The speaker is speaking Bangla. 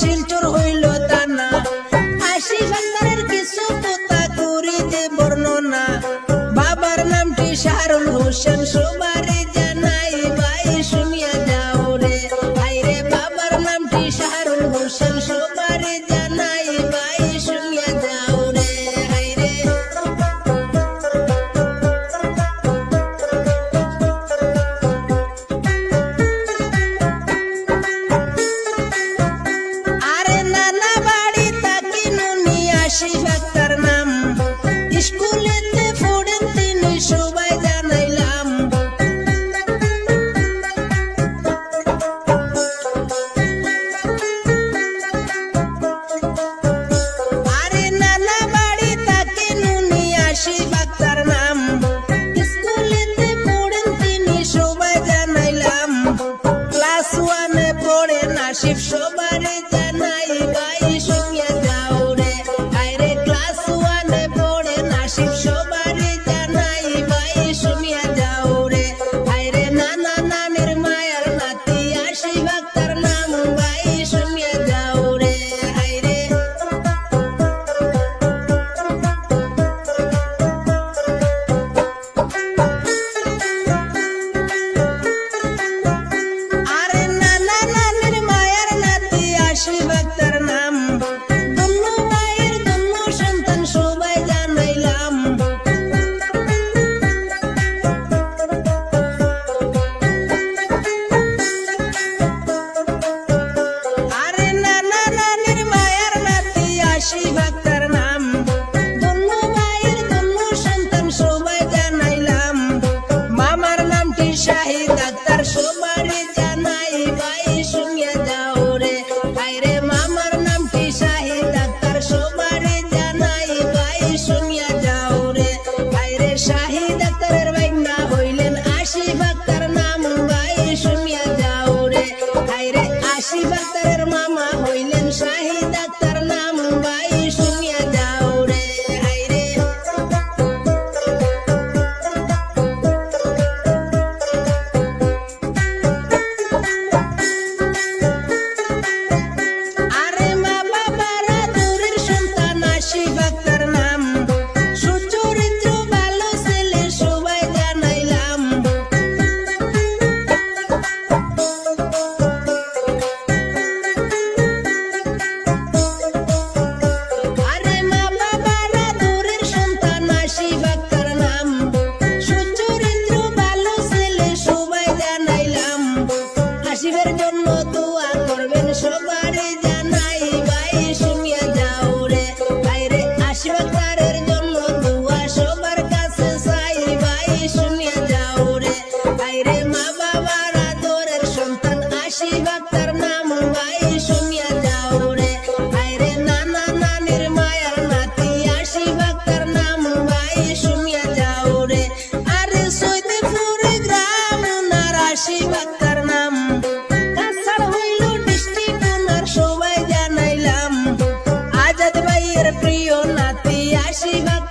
শিলচর হইল টানা আশি সন্তানের কিছু পোতা করিতে বর্ণনা। বাবার নামটি শাহরুল হোসেন শোভা Shifts so much. Shahid doctor সুমারি জানাই, ভাই শুনিয়ে দাও রে। হাইরে মামার নামটি শাহিদ ডাক্তার সুমারি জানাই, ভাই শুনিয়ে she my.